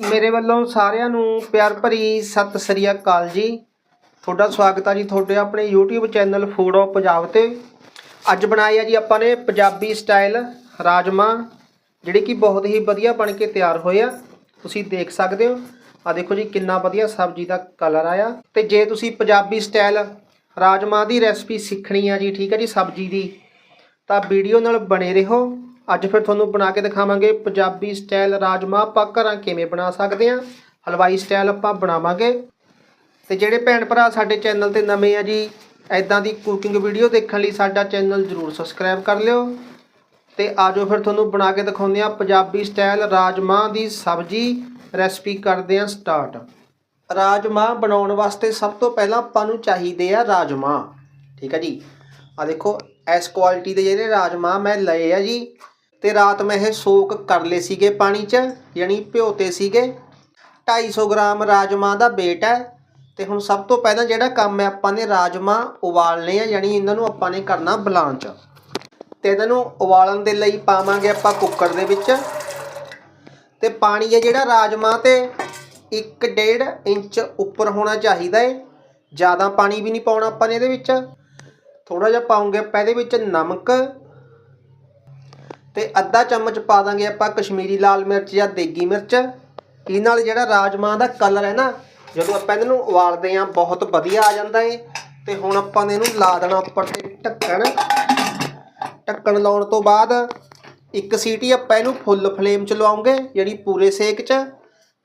ਮੇਰੇ ਵੱਲੋਂ ਸਾਰਿਆਂ ਨੂੰ ਪਿਆਰ ਭਰੀ ਸਤਿ ਸ੍ਰੀ ਅਕਾਲ ਜੀ। ਤੁਹਾਡਾ ਸਵਾਗਤ ਹੈ ਜੀ ਤੁਹਾਡੇ ਆਪਣੇ YouTube channel food of Punjab ਤੇ। ਅੱਜ ਬਣਾਇਆ ਜੀ ਆਪਾਂ ਨੇ ਪੰਜਾਬੀ ਸਟਾਈਲ ਰਾਜਮਾ ਜਿਹੜੇ ਕਿ ਬਹੁਤ ਹੀ ਵਧੀਆ ਬਣ ਕੇ ਤਿਆਰ ਹੋਏ ਆ। ਤੁਸੀਂ ਦੇਖ ਸਕਦੇ ਹੋ। ਆ ਦੇਖੋ ਜੀ ਕਿੰਨਾ ਵਧੀਆ ਸਬਜ਼ੀ ਦਾ ਕਲਰ ਆਇਆ। ਤੇ ਜੇ ਤੁਸੀਂ ਪੰਜਾਬੀ ਸਟਾਈਲ ਰਾਜਮਾ ਦੀ ਰੈਸਪੀ ਸਿੱਖਣੀ ਆ ਜੀ, ਠੀਕ ਹੈ ਜੀ ਸਬਜ਼ੀ ਦੀ, ਤਾਂ ਵੀਡੀਓ ਨਾਲ ਬਣੇ ਰਹੋ। ਅੱਜ ਫਿਰ ਤੁਹਾਨੂੰ ਬਣਾ ਕੇ ਦਿਖਾਵਾਂਗੇ ਪੰਜਾਬੀ ਸਟਾਈਲ ਰਾਜਮਾ। ਆਪਾਂ ਘਰਾਂ ਕਿਵੇਂ ਬਣਾ ਸਕਦੇ ਹਾਂ? ਹਲਵਾਈ ਸਟਾਈਲ ਆਪਾਂ ਬਣਾਵਾਂਗੇ। ਤੇ ਜਿਹੜੇ ਭੈਣ ਭਰਾ ਸਾਡੇ ਚੈਨਲ ਤੇ ਨਵੇਂ ਆ ਜੀ ਐਦਾਂ ਦੀ ਕੁਕਿੰਗ ਵੀਡੀਓ ਦੇਖਣ ਲਈ ਸਾਡਾ ਚੈਨਲ ਜਰੂਰ ਸਬਸਕ੍ਰਾਈਬ ਕਰ ਲਿਓ। ਤੇ ਆਜੋ ਫਿਰ ਤੁਹਾਨੂੰ ਬਣਾ ਕੇ ਦਿਖਾਉਂਦੇ ਆ ਪੰਜਾਬੀ ਸਟਾਈਲ ਰਾਜਮਾ ਦੀ ਸਬਜ਼ੀ ਰੈਸਪੀ ਕਰਦੇ ਆ ਸਟਾਰਟ ਰਾਜਮਾ ਬਣਾਉਣ ਵਾਸਤੇ ਸਭ ਤੋਂ ਪਹਿਲਾਂ ਆਪਾਂ ਨੂੰ ਚਾਹੀਦੇ ਆ ਰਾਜਮਾ। ਠੀਕ ਹੈ ਜੀ? ਆ ਦੇਖੋ, ਇਸ ਕੁਆਲਿਟੀ ਦੇ ਜਿਹੜੇ ਰਾਜਮਾ ਮੈਂ ਲਏ ਆ ਜੀ ਤੇ ਰਾਤ ਮੈਂ ਇਹ ਸੋਕ ਕਰ ਲਏ ਸੀਗੇ ਪਾਣੀ 'ਚ, ਯਾਨੀ ਭਿਓਤੇ ਸੀਗੇ। 250 ਗ੍ਰਾਮ ਰਾਜਮਾ ਦਾ ਵੇਟ ਹੈ ਤੇ ਹੁਣ ਸਭ ਤੋਂ ਪਹਿਲਾਂ ਜਿਹੜਾ ਕੰਮ ਹੈ, ਆਪਾਂ ਨੇ ਰਾਜਮਾ ਉਬਾਲਨੇ ਆ, ਯਾਨੀ ਇਹਨਾਂ ਨੂੰ ਆਪਾਂ ਨੇ ਕਰਨਾ ਬਲਾਂਚ ਤੇ ਇਹਨਾਂ ਨੂੰ ਉਬਾਲਣ ਦੇ ਲਈ ਪਾਵਾਂਗੇ ਆਪਾਂ ਕੁੱਕਰ ਦੇ ਵਿੱਚ। ਤੇ ਪਾਣੀ ਹੈ ਜਿਹੜਾ ਰਾਜਮਾ ਤੇ 1.5 ਇੰਚ ਉੱਪਰ ਹੋਣਾ ਚਾਹੀਦਾ ਹੈ ਜ਼ਿਆਦਾ ਪਾਣੀ ਵੀ ਨਹੀਂ ਪਾਉਣਾ ਆਪਾਂ ਨੇ ਇਹਦੇ ਵਿੱਚ। ਥੋੜਾ ਜਿਹਾ ਪਾਉਂਗੇ ਆਪਾਂ ਇਹਦੇ ਵਿੱਚ ਨਮਕ। ਤੇ ਅੱਧਾ ਚਮਚ ਪਾ ਦਾਂਗੇ ਆਪਾਂ ਕਸ਼ਮੀਰੀ ਲਾਲ ਮਿਰਚ ਜਾਂ ਦੇਗੀ ਮਿਰਚ। ਇਹ ਨਾਲ ਜਿਹੜਾ ਰਾਜਮਾਂਹ ਦਾ ਕਲਰ ਹੈ ਨਾ, ਜਦੋਂ ਆਪਾਂ ਇਹਨਾਂ ਨੂੰ ਉਬਾਲਦੇ ਆਂ ਬਹੁਤ ਵਧੀਆ ਆ ਜਾਂਦਾ ਏ। ਤੇ ਹੁਣ ਆਪਾਂ ਨੇ ਇਹਨੂੰ ਲਾ ਦੇਣਾ ਉੱਪਰ ਤੇ ਢੱਕਣ। ਢੱਕਣ ਲਾਉਣ ਤੋਂ ਬਾਅਦ ਇੱਕ ਸੀਟੀ ਆਪਾਂ ਇਹਨੂੰ ਫੁੱਲ ਫਲੇਮ 'ਚ ਲਵਾਉਂਗੇ, ਜਿਹੜੀ ਪੂਰੇ ਸੇਕ 'ਚ।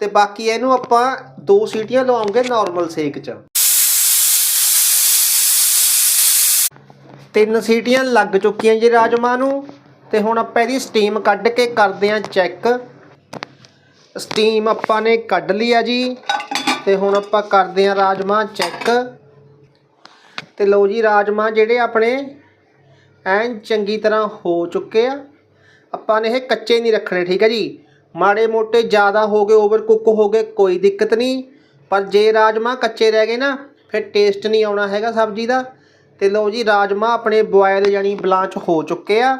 ਤੇ ਬਾਕੀ ਇਹਨੂੰ ਆਪਾਂ ਦੋ ਸੀਟੀਆਂ ਲਵਾਉਂਗੇ ਨਾਰਮਲ ਸੇਕ 'ਚ। ਤਿੰਨ ਸੀਟੀਆਂ ਲੱਗ ਚੁੱਕੀਆਂ ਜੀ ਰਾਜਮਾ ਨੂੰ। ਤੇ ਹੁਣ ਆਪਾਂ ਇਹਦੀ ਸਟੀਮ ਕੱਢ ਕੇ ਕਰਦੇ ਆਂ ਚੈੱਕ ਸਟੀਮ ਆਪਾਂ ਨੇ ਕੱਢ ਲਈ ਆ ਜੀ। ਤੇ ਹੁਣ ਆਪਾਂ ਕਰਦੇ ਆਂ ਰਾਜਮਾ ਚੈੱਕ ਤੇ ਲਓ ਜੀ ਰਾਜਮਾ ਜਿਹੜੇ ਆਪਣੇ ਐਨ ਚੰਗੀ ਤਰ੍ਹਾਂ ਹੋ ਚੁੱਕੇ ਆ। ਆਪਾਂ ਨੇ ਇਹ ਕੱਚੇ ਨਹੀਂ ਰੱਖਣੇ, ਠੀਕ ਹੈ ਜੀ? ਮਾੜੇ ਮੋਟੇ ਜ਼ਿਆਦਾ ਹੋ ਗਏ ਓਵਰ ਕੁੱਕ ਹੋ ਗਏ, ਕੋਈ ਦਿੱਕਤ ਨਹੀਂ। ਪਰ ਜੇ ਰਾਜਮਾ ਕੱਚੇ ਰਹਿ ਗਏ ਨਾ, ਫਿਰ ਟੇਸਟ ਨਹੀਂ ਆਉਣਾ ਹੈਗਾ ਸਬਜ਼ੀ ਦਾ। ਤੇ ਲਓ ਜੀ ਰਾਜਮਾ ਆਪਣੇ ਬੋਇਲ ਯਾਨੀ ਬਲਾਂਚ ਹੋ ਚੁੱਕੇ ਆ।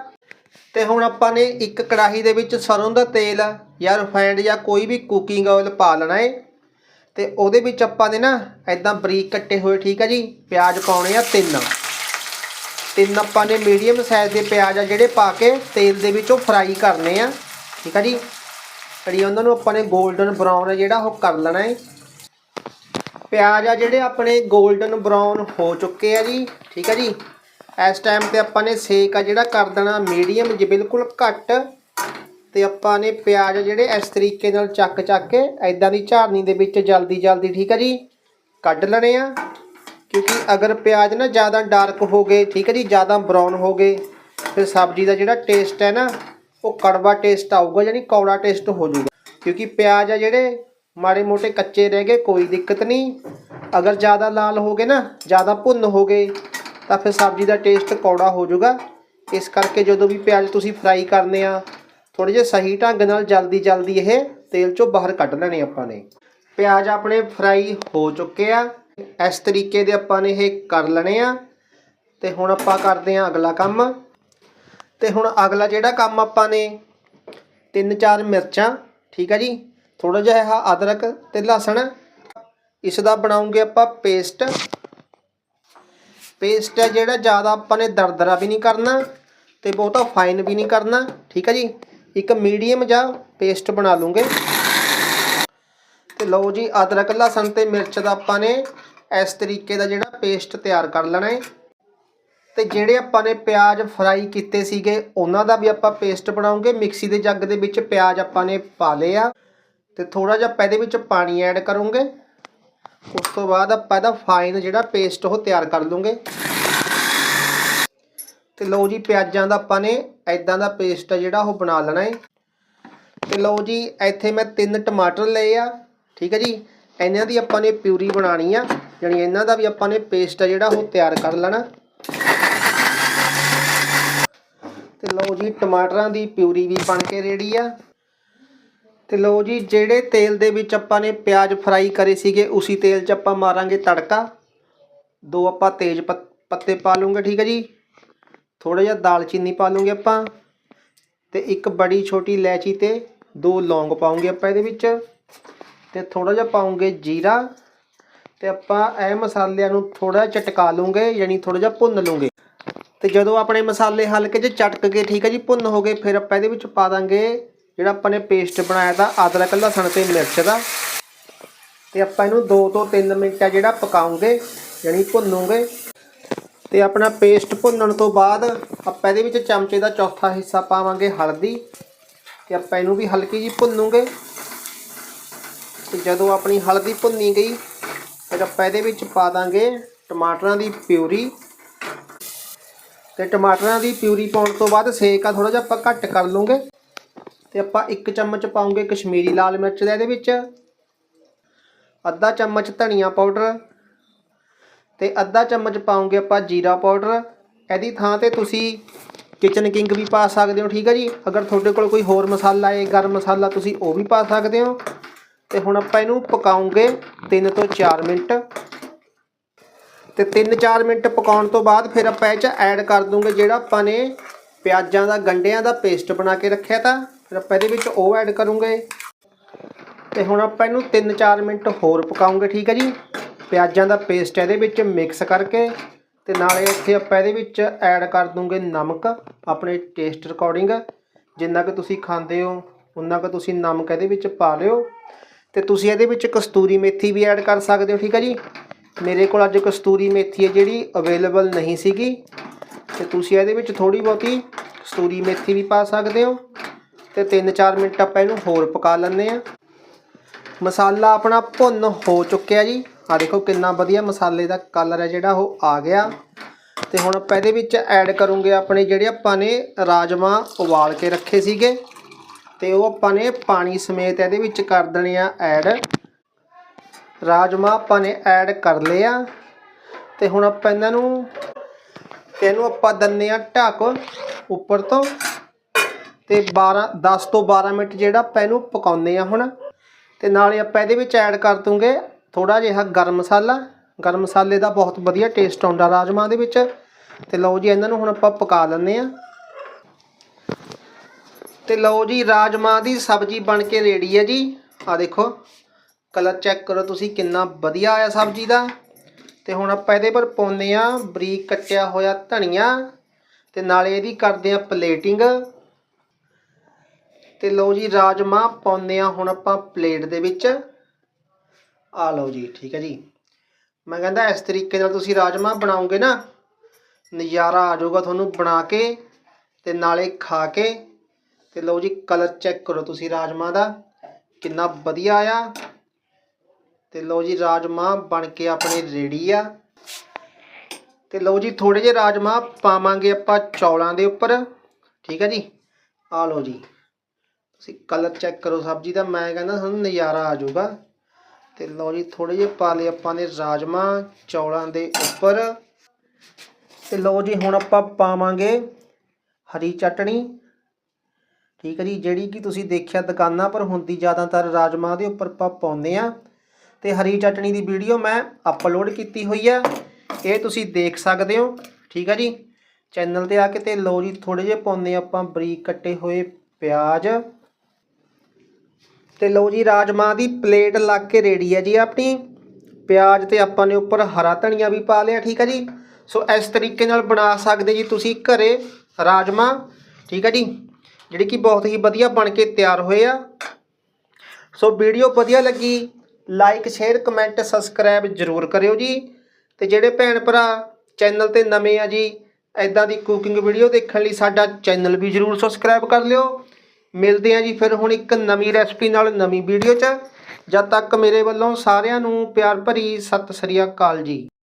ਤੇ ਹੁਣ ਆਪਾਂ ਨੇ ਇੱਕ ਕੜਾਹੀ ਦੇ ਵਿੱਚ ਸਰੋਂ ਦਾ ਤੇਲ ਜਾਂ ਰਿਫਾਈਨਡ ਜਾਂ ਕੋਈ ਵੀ ਕੁਕਿੰਗ ਆਇਲ ਪਾ ਲੈਣਾ ਏ। ਤੇ ਉਹਦੇ ਵਿੱਚ ਆਪਾਂ ਨੇ ਨਾ ਐਦਾਂ ਬਰੀਕ ਕੱਟੇ ਹੋਏ, ਠੀਕ ਆ ਜੀ, ਪਿਆਜ਼ ਪਾਉਣੇ ਆ ਤਿੰਨ। ਤਿੰਨ ਆਪਾਂ ਨੇ ਮੀਡੀਅਮ ਸਾਈਜ਼ ਦੇ ਪਿਆਜ਼ ਆ ਜਿਹੜੇ ਪਾ ਕੇ ਤੇਲ ਦੇ ਵਿੱਚ ਉਹ ਫਰਾਈ ਕਰਨੇ ਆ, ਠੀਕ ਆ ਜੀ। ਜਿਹੜੀ ਉਹਨਾਂ ਨੂੰ ਆਪਾਂ ਨੇ 골ਡਨ ਬਰਾਊਨ ਜਿਹੜਾ ਉਹ ਕਰ ਲੈਣਾ ਏ। ਪਿਆਜ਼ ਆ ਜਿਹੜੇ ਆਪਣੇ 골ਡਨ ਬਰਾਊਨ ਹੋ ਚੁੱਕੇ ਆ ਜੀ, ਠੀਕ ਆ ਜੀ। ਇਸ ਟਾਈਮ ਤੇ ਆਪਾਂ ਨੇ ਸੇਕ ਆ ਜਿਹੜਾ ਕਰ ਦੇਣਾ ਮੀਡੀਅਮ ਜੇ, ਬਿਲਕੁਲ ਘੱਟ। ਤੇ ਆਪਾਂ ਨੇ ਪਿਆਜ਼ ਜਿਹੜੇ ਇਸ ਤਰੀਕੇ ਨਾਲ ਚੱਕ ਚੱਕ ਕੇ ਐਦਾਂ ਦੀ ਝਾਰਨੀ ਦੇ ਵਿੱਚ ਜਲਦੀ ਜਲਦੀ, ਠੀਕ ਹੈ ਜੀ, ਕੱਢ ਲੈਣੇ ਆ। ਕਿਉਂਕਿ ਅਗਰ ਪਿਆਜ਼ ਨਾ ਜ਼ਿਆਦਾ ਡਾਰਕ ਹੋ ਗਏ, ਠੀਕ ਹੈ ਜੀ, ਜ਼ਿਆਦਾ ਬਰਾਊਨ ਹੋ ਗਏ, ਫਿਰ ਸਬਜ਼ੀ ਦਾ ਜਿਹੜਾ ਟੇਸਟ ਹੈ ਨਾ, ਉਹ ਕੜਵਾ ਟੇਸਟ ਆਊਗਾ, ਯਾਨੀ ਕੌੜਾ ਟੇਸਟ ਹੋ ਜਾਊਗਾ। ਕਿਉਂਕਿ ਪਿਆਜ਼ ਆ ਜਿਹੜੇ ਮਾੜੇ ਮੋਟੇ ਕੱਚੇ ਰਹਿ ਗਏ, ਕੋਈ ਦਿੱਕਤ ਨਹੀਂ। ਅਗਰ ਜ਼ਿਆਦਾ ਲਾਲ ਹੋ ਗਏ ਨਾ, ਜ਼ਿਆਦਾ ਭੁੰਨ ਹੋ ਗਏ ਤਾਂ ਫਿਰ ਸਬਜ਼ੀ ਦਾ ਟੇਸਟ ਕੌੜਾ ਹੋ ਜਾਊਗਾ। ਇਸ ਕਰਕੇ ਜਦੋਂ ਵੀ ਪਿਆਜ਼ ਤੁਸੀਂ ਫਰਾਈ ਕਰਨੇ ਆ ਥੋੜੇ ਜਿਹਾ ਸਹੀ ਢੰਗ ਨਾਲ ਜਲਦੀ ਜਲਦੀ ਇਹ ਤੇਲ ਚੋਂ ਬਾਹਰ ਕੱਢ ਲੈਣੇ ਆਪਾਂ ਨੇ। ਪਿਆਜ਼ ਆਪਣੇ ਫਰਾਈ ਹੋ ਚੁੱਕੇ ਆ। ਇਸ ਤਰੀਕੇ ਦੇ ਆਪਾਂ ਨੇ ਇਹ ਕਰ ਲੈਣੇ ਆ। ਤੇ ਹੁਣ ਆਪਾਂ ਕਰਦੇ ਆ ਅਗਲਾ ਕੰਮ। ਤੇ ਹੁਣ ਅਗਲਾ ਜਿਹੜਾ ਕੰਮ ਆਪਾਂ ਨੇ, ਤਿੰਨ ਚਾਰ ਮਿਰਚਾਂ, ਠੀਕ ਆ ਜੀ? ਥੋੜਾ ਜਿਹਾ ਇਹ ਅਦਰਕ ਤੇ ਲਸਣ, ਇਸ ਦਾ ਬਣਾਉਂਗੇ ਆਪਾਂ ਪੇਸਟ। ਪੇਸਟ ਹੈ ਜਿਹੜਾ, ਜ਼ਿਆਦਾ ਆਪਾਂ ਨੇ ਦਰਦਰਾ ਵੀ ਨਹੀਂ ਕਰਨਾ ਤੇ ਬਹੁਤਾ ਫਾਈਨ ਵੀ ਨਹੀਂ ਕਰਨਾ, ਠੀਕ ਹੈ ਜੀ? ਇੱਕ ਮੀਡੀਅਮ ਜਿਹਾ ਪੇਸਟ ਬਣਾ ਲੂੰਗੇ। ਤੇ ਲਓ ਜੀ, ਅਦਰਕ, ਲਸਣ ਤੇ ਮਿਰਚ ਦਾ ਆਪਾਂ ਨੇ ਇਸ ਤਰੀਕੇ ਦਾ ਜਿਹੜਾ ਪੇਸਟ ਤਿਆਰ ਕਰ ਲੈਣਾ ਹੈ। ਤੇ ਜਿਹੜੇ ਆਪਾਂ ਨੇ ਪਿਆਜ਼ ਫਰਾਈ ਕੀਤੇ ਸੀਗੇ, ਉਹਨਾਂ ਦਾ ਵੀ ਆਪਾਂ ਪੇਸਟ ਬਣਾਉਂਗੇ। ਮਿਕਸੀ ਦੇ ਜੱਗ ਦੇ ਵਿੱਚ ਪਿਆਜ਼ ਆਪਾਂ ਨੇ ਪਾ ਲਏ ਆ। ਤੇ ਥੋੜਾ ਜਿਹਾ ਆਪਾਂ ਇਹਦੇ ਵਿੱਚ ਪਾਣੀ ਐਡ ਕਰੂੰਗੇ। ਉਸ ਤੋਂ ਬਾਅਦ ਆਪਾਂ ਇਹਦਾ ਫਾਈਨ ਜਿਹੜਾ ਪੇਸਟ ਉਹ ਤਿਆਰ ਕਰ ਲੂੰਗੇ। ਤੇ ਲਓ ਜੀ, ਪਿਆਜ਼ਾਂ ਦਾ ਆਪਾਂ ਨੇ ਐਦਾਂ ਦਾ ਪੇਸਟ ਜਿਹੜਾ ਉਹ ਬਣਾ ਲੈਣਾ ਹੈ ਤੇ ਲਓ ਜੀ, ਇੱਥੇ ਮੈਂ ਤਿੰਨ ਟਮਾਟਰ ਲਏ ਆ, ਠੀਕ ਹੈ ਜੀ? ਇਹਨਾਂ ਦੀ ਆਪਾਂ ਨੇ ਪਿਊਰੀ ਬਣਾਣੀ ਆ ਜਾਣੀ ਇਹਨਾਂ ਦਾ ਵੀ ਆਪਾਂ ਨੇ ਪੇਸਟ ਆ ਜਿਹੜਾ ਉਹ ਤਿਆਰ ਕਰ ਲੈਣਾ। ਤੇ ਲਓ ਜੀ, ਟਮਾਟਰਾਂ ਦੀ ਪਿਊਰੀ ਵੀ ਬਣ ਕੇ ਰੈਡੀ ਆ। ਤੇ ਲਓ ਜੀ, ਜਿਹੜੇ ਤੇਲ ਦੇ ਵਿੱਚ ਆਪਾਂ ਨੇ ਪਿਆਜ਼ ਫਰਾਈ ਕਰੇ ਸੀਗੇ, ਉਸੇ ਤੇਲ 'ਚ ਆਪਾਂ ਮਾਰਾਂਗੇ ਤੜਕਾ। ਦੋ ਆਪਾਂ ਤੇਜ਼ ਪੱਤੇ ਪਾ ਲੂੰਗੇ ਠੀਕ ਹੈ ਜੀ। ਥੋੜਾ ਜਿਹਾ ਦਾਲਚੀਨੀ ਪਾ ਲੂੰਗੇ ਆਪਾਂ। ਤੇ ਇੱਕ ਬੜੀ ਛੋਟੀ ਇਲਾਇਚੀ ਤੇ ਦੋ ਲੌਂਗ ਪਾਉਂਗੇ ਆਪਾਂ ਇਹਦੇ ਵਿੱਚ। ਤੇ ਥੋੜਾ ਜਿਹਾ ਪਾਉਂਗੇ ਜੀਰਾ। ਤੇ ਆਪਾਂ ਇਹ ਮਸਾਲਿਆਂ ਨੂੰ ਥੋੜਾ ਚਟਕਾ ਲੂੰਗੇ ਯਾਨੀ ਥੋੜਾ ਜਿਹਾ ਭੁੰਨ ਲੂੰਗੇ ਤੇ ਜਦੋਂ ਆਪਣੇ ਮਸਾਲੇ ਹਲਕੇ ਜਿਹੇ ਚਟਕ ਕੇ ਠੀਕ ਹੈ ਜੀ, ਭੁੰਨ ਹੋ ਗਏ, ਫਿਰ ਆਪਾਂ ਇਹਦੇ ਵਿੱਚ ਪਾ ਦਾਂਗੇ ਜਿਹੜਾ ਆਪਾਂ ਨੇ ਪੇਸਟ ਬਣਾਇਆ ਤਾਂ ਅਦਰਕ, ਲਸਣ ਤੇ ਮਿਰਚ ਦਾ। ਤੇ ਆਪਾਂ ਇਹਨੂੰ 2 ਤੋਂ 3 ਮਿੰਟ ਆ ਜਿਹੜਾ ਪਕਾਉਂਗੇ, ਯਾਨੀ ਭੁੰਨੂਗੇ। ਤੇ ਆਪਣਾ ਪੇਸਟ ਭੁੰਨਣ ਤੋਂ ਬਾਅਦ ਆਪਾਂ ਇਹਦੇ ਵਿੱਚ ਚਮਚੇ ਦਾ ਚੌਥਾ ਹਿੱਸਾ ਪਾਵਾਂਗੇ ਹਲਦੀ। ਤੇ ਆਪਾਂ ਇਹਨੂੰ ਵੀ ਹਲਕੀ ਜੀ ਭੁੰਨੂਗੇ। ਤੇ ਜਦੋਂ ਆਪਣੀ ਹਲਦੀ ਭੁੰਨੀ ਗਈ, ਫਿਰ ਆਪਾਂ ਇਹਦੇ ਵਿੱਚ ਪਾ ਦਾਂਗੇ ਟਮਾਟਰਾਂ ਦੀ ਪਿਊਰੀ। ਤੇ ਟਮਾਟਰਾਂ ਦੀ ਪਿਊਰੀ ਪਾਉਣ ਤੋਂ ਬਾਅਦ ਸੇਕ ਆ ਥੋੜਾ ਜਿਹਾ ਆਪਾਂ ਘੱਟ ਕਰ ਲੂੰਗੇ ਤੇ ਆਪਾਂ ਇੱਕ ਚਮਚ ਪਾਉਂਗੇ ਕਸ਼ਮੀਰੀ ਲਾਲ ਮਿਰਚ ਦਾ ਇਹਦੇ ਵਿੱਚ। ਅੱਧਾ ਚਮਚ ਧਨੀਆ ਪਾਊਡਰ ਤੇ ਅੱਧਾ ਚਮਚ ਪਾਉਂਗੇ ਆਪਾਂ ਜੀਰਾ ਪਾਊਡਰ। ਇਹਦੀ ਥਾਂ ਤੇ ਤੁਸੀਂ ਕਿਚਨ ਕਿੰਗ ਵੀ ਪਾ ਸਕਦੇ ਹੋ, ਠੀਕ ਹੈ ਜੀ? ਅਗਰ ਤੁਹਾਡੇ ਕੋਲ ਕੋਈ ਹੋਰ ਮਸਾਲਾ ਹੈ, ਗਰਮ ਮਸਾਲਾ, ਤੁਸੀਂ ਉਹ ਵੀ ਪਾ ਸਕਦੇ ਹੋ। ਤੇ ਹੁਣ ਆਪਾਂ ਇਹਨੂੰ ਪਕਾਉਂਗੇ 3 ਤੋਂ 4 ਮਿੰਟ। ਤੇ 3-4 ਮਿੰਟ ਪਕਾਉਣ ਤੋਂ ਬਾਅਦ ਫਿਰ ਆਪਾਂ ਇਹ ਚ ਐਡ ਕਰ ਦੂੰਗੇ ਜਿਹੜਾ ਆਪਾਂ ਨੇ ਪਿਆਜ਼ਾਂ ਦਾ ਗੰਢਿਆਂ ਦਾ ਪੇਸਟ ਬਣਾ ਕੇ ਰੱਖਿਆ ਤਾਂ। ਫਿਰ ਆਪਾਂ ਇਹਦੇ ਵਿੱਚ ਉਹ ਐਡ ਕਰੂੰਗੇ। ਤੇ ਹੁਣ ਆਪਾਂ ਇਹਨੂੰ 3-4 ਮਿੰਟ ਹੋਰ ਪਕਾਉਂਗੇ, ਠੀਕ ਹੈ ਜੀ? ਪਿਆਜ਼ਾਂ ਦਾ ਪੇਸਟ ਇਹਦੇ ਵਿੱਚ ਮਿਕਸ ਕਰਕੇ ਤੇ ਨਾਲੇ ਇੱਥੇ ਆਪਾਂ ਇਹਦੇ ਵਿੱਚ ਐਡ ਕਰ ਦੂੰਗੇ ਨਮਕ, ਆਪਣੇ ਟੇਸਟ ਅਕੋਰਡਿੰਗ ਜਿੰਨਾ ਕਿ ਤੁਸੀਂ ਖਾਂਦੇ ਹੋ ਉਨਾ ਕੁ ਤੁਸੀਂ ਨਮਕ ਇਹਦੇ ਵਿੱਚ ਪਾ ਲਿਓ। ਤੇ ਤੁਸੀਂ ਇਹਦੇ ਵਿੱਚ ਕਸਤੂਰੀ ਮੇਥੀ ਵੀ ਐਡ ਕਰ ਸਕਦੇ ਹੋ, ਠੀਕ ਹੈ ਜੀ? ਮੇਰੇ ਕੋਲ ਅੱਜ ਕਸਤੂਰੀ ਮੇਥੀ ਹੈ ਜਿਹੜੀ ਅਵੇਲੇਬਲ ਨਹੀਂ ਸੀਗੀ। ਤੇ ਤੁਸੀਂ ਇਹਦੇ ਵਿੱਚ ਥੋੜੀ ਬਹੁਤੀ ਕਸਤੂਰੀ ਮੇਥੀ ਵੀ ਪਾ ਸਕਦੇ ਹੋ। ਤੇ 3-4 ਮਿੰਟ ਆਪਾਂ ਇਹਨੂੰ ਹੋਰ ਪਕਾ ਲੈਂਦੇ ਆ ਮਸਾਲਾ ਆਪਣਾ ਭੁੰਨ ਹੋ ਚੁੱਕਿਆ ਜੀ। ਆ ਦੇਖੋ ਕਿੰਨਾ ਵਧੀਆ ਮਸਾਲੇ ਦਾ ਕਲਰ ਹੈ ਜਿਹੜਾ ਉਹ ਆ ਗਿਆ। ਤੇ ਹੁਣ ਆਪਾਂ ਇਹਦੇ ਵਿੱਚ ਐਡ ਕਰੂੰਗੇ ਆਪਣੇ ਜਿਹੜੇ ਆਪਾਂ ਨੇ ਰਾਜਮਾ ਉਬਾਲ ਕੇ ਰੱਖੇ ਸੀਗੇ। ਤੇ ਉਹ ਆਪਾਂ ਨੇ ਪਾਣੀ ਸਮੇਤ ਇਹਦੇ ਵਿੱਚ ਕਰ ਦੇਣੇ ਆ ਐਡ ਰਾਜਮਾ ਆਪਾਂ ਨੇ ਐਡ ਕਰ ਲਏ ਆ। ਤੇ ਹੁਣ ਆਪਾਂ ਇਹਨਾਂ ਨੂੰ, ਇਹਨੂੰ ਆਪਾਂ ਦੰਨੇ ਆ ਢੱਕ ਉੱਪਰ ਤੋਂ। ਤੇ 12 10 ਤੋਂ 12 ਮਿੰਟ ਜਿਹੜਾ ਆਪਾਂ ਇਹਨੂੰ ਪਕਾਉਂਦੇ ਆ ਹੁਣ। ਤੇ ਨਾਲੇ ਆਪਾਂ ਇਹਦੇ ਵਿੱਚ ਐਡ ਕਰ ਦੂੰਗੇ ਥੋੜਾ ਜਿਹਾ ਗਰਮ ਮਸਾਲਾ। ਗਰਮ ਮਸਾਲੇ ਦਾ ਬਹੁਤ ਵਧੀਆ ਟੇਸਟ ਆਉਂਦਾ ਰਾਜਮਾ ਦੇ ਵਿੱਚ। ਤੇ ਲਓ ਜੀ, ਇਹਨਾਂ ਨੂੰ ਹੁਣ ਆਪਾਂ ਪਕਾ ਲੈਂਦੇ ਆ ਤੇ ਲਓ ਜੀ ਰਾਜਮਾ ਦੀ ਸਬਜ਼ੀ ਬਣ ਕੇ ਰੈਡੀ ਹੈ ਜੀ। ਆ ਦੇਖੋ ਕਲਰ ਚੈੱਕ ਕਰੋ ਤੁਸੀਂ ਕਿੰਨਾ ਵਧੀਆ ਆਇਆ ਸਬਜ਼ੀ ਦਾ। ਤੇ ਹੁਣ ਆਪਾਂ ਇਹਦੇ ਪਰ ਪਾਉਂਦੇ ਆ ਬਰੀਕ ਕੱਟਿਆ ਹੋਇਆ ਧਨੀਆ। ਤੇ ਨਾਲੇ ਇਹਦੀ ਕਰਦੇ ਆ ਪਲੇਟਿੰਗ ਤੇ ਲਓ ਜੀ ਰਾਜਮਾ ਪਾਉਂਦੇ ਆ ਹੁਣ ਆਪਾਂ ਪਲੇਟ ਦੇ ਵਿੱਚ। ਆ ਲਓ ਜੀ, ਠੀਕ ਹੈ ਜੀ। ਮੈਂ ਕਹਿੰਦਾ ਇਸ ਤਰੀਕੇ ਨਾਲ ਤੁਸੀਂ ਰਾਜਮਾ ਬਣਾਓਗੇ ਨਾ, ਨਜ਼ਾਰਾ ਆ ਜਾਊਗਾ ਤੁਹਾਨੂੰ ਬਣਾ ਕੇ ਤੇ ਨਾਲੇ ਖਾ ਕੇ। ਤੇ ਲਓ ਜੀ ਕਲਰ ਚੈੱਕ ਕਰੋ ਤੁਸੀਂ ਰਾਜਮਾ ਦਾ, ਕਿੰਨਾ ਵਧੀਆ ਆ। ਤੇ ਲਓ ਜੀ, ਰਾਜਮਾ ਬਣ ਕੇ ਆਪਣੇ ਰੈਡੀ ਆ। ਤੇ ਲਓ ਜੀ ਥੋੜੇ ਜਿਹੇ ਰਾਜਮਾ ਪਾਵਾਂਗੇ ਆਪਾਂ ਚੌਲਾਂ ਦੇ ਉੱਪਰ, ਠੀਕ ਹੈ ਜੀ। ਆ ਲਓ ਜੀ। ਤੁਸੀਂ ਕਲਰ ਚੈੱਕ ਕਰੋ ਸਬਜ਼ੀ ਦਾ, ਮੈਂ ਕਹਿੰਦਾ ਤੁਹਾਨੂੰ ਨਜ਼ਾਰਾ ਆ ਜਾਊਗਾ। ਤੇ ਲਓ ਜੀ ਥੋੜੇ ਜਿਹੇ ਪਾ ਲਏ ਆਪਾਂ ਨੇ ਰਾਜਮਾ ਚੌਲਾਂ ਦੇ ਉੱਪਰ। ਤੇ ਲਓ ਜੀ, ਹੁਣ ਆਪਾਂ ਪਾਵਾਂਗੇ ਹਰੀ ਚਟਣੀ। ਠੀਕ ਹੈ ਜੀ, ਜਿਹੜੀ ਕਿ ਤੁਸੀਂ ਦੇਖਿਆ ਦੁਕਾਨਾਂ ਪਰ ਹੁੰਦੀ ਜ਼ਿਆਦਾਤਰ ਰਾਜਮਾ ਦੇ ਉੱਪਰ ਆਪਾਂ ਪਾਉਂਦੇ ਆ ਤੇ ਹਰੀ ਚਟਣੀ ਦੀ ਵੀਡੀਓ ਮੈਂ ਅਪਲੋਡ ਕੀਤੀ ਹੋਈ ਆ ਇਹ ਤੁਸੀਂ ਦੇਖ ਸਕਦੇ ਹੋ। ਠੀਕ ਹੈ ਜੀ, ਚੈਨਲ ਤੇ ਆ ਕੇ ਤੇ ਲਓ ਜੀ ਥੋੜੇ ਜਿਹੇ ਪਾਉਂਦੇ ਆਪਾਂ ਬਰੀਕ ਕੱਟੇ ਹੋਏ ਪਿਆਜ਼। ਤੇ ਲਓ ਜੀ ਰਾਜਮਾ ਦੀ ਪਲੇਟ ਲੱਗ ਕੇ ਰੈਡੀ ਹੈ ਜੀ ਆਪਣੀ। ਪਿਆਜ਼ ਤੇ ਆਪਾਂ ਨੇ ਉੱਪਰ ਹਰਾ ਧਨੀਆ ਵੀ ਪਾ ਲਿਆ, ਠੀਕ ਹੈ ਜੀ। ਸੋ ਇਸ ਤਰੀਕੇ ਨਾਲ ਬਣਾ ਸਕਦੇ ਜੀ ਤੁਸੀਂ ਘਰੇ ਰਾਜਮਾ ਠੀਕ ਹੈ ਜੀ। ਜਿਹੜੀ ਕਿ ਬਹੁਤ ਹੀ ਵਧੀਆ ਬਣ ਕੇ ਤਿਆਰ ਹੋਏ ਆ। ਸੋ ਵੀਡੀਓ ਵਧੀਆ ਲੱਗੀ, ਲਾਈਕ, ਸ਼ੇਅਰ, ਕਮੈਂਟ, ਸਬਸਕ੍ਰਾਈਬ ਜਰੂਰ ਕਰਿਓ ਜੀ। ਤੇ ਜਿਹੜੇ ਭੈਣ ਭਰਾ ਚੈਨਲ ਤੇ ਨਵੇਂ ਆ ਜੀ ਐਦਾਂ ਦੀ ਕੁਕਿੰਗ ਵੀਡੀਓ ਦੇਖਣ ਲਈ ਸਾਡਾ ਚੈਨਲ ਵੀ ਜਰੂਰ ਸਬਸਕ੍ਰਾਈਬ ਕਰ ਲਿਓ। ਮਿਲਦੇ ਆ ਜੀ ਫਿਰ ਹੁਣ ਇੱਕ ਨਵੀਂ ਰੈਸਪੀ ਨਾਲ ਨਵੀਂ ਵੀਡੀਓ 'ਚ। ਜਦ ਤੱਕ ਮੇਰੇ ਵੱਲੋਂ ਸਾਰਿਆਂ ਨੂੰ ਪਿਆਰ ਭਰੀ ਸਤਿ ਸ੍ਰੀ ਅਕਾਲ ਜੀ।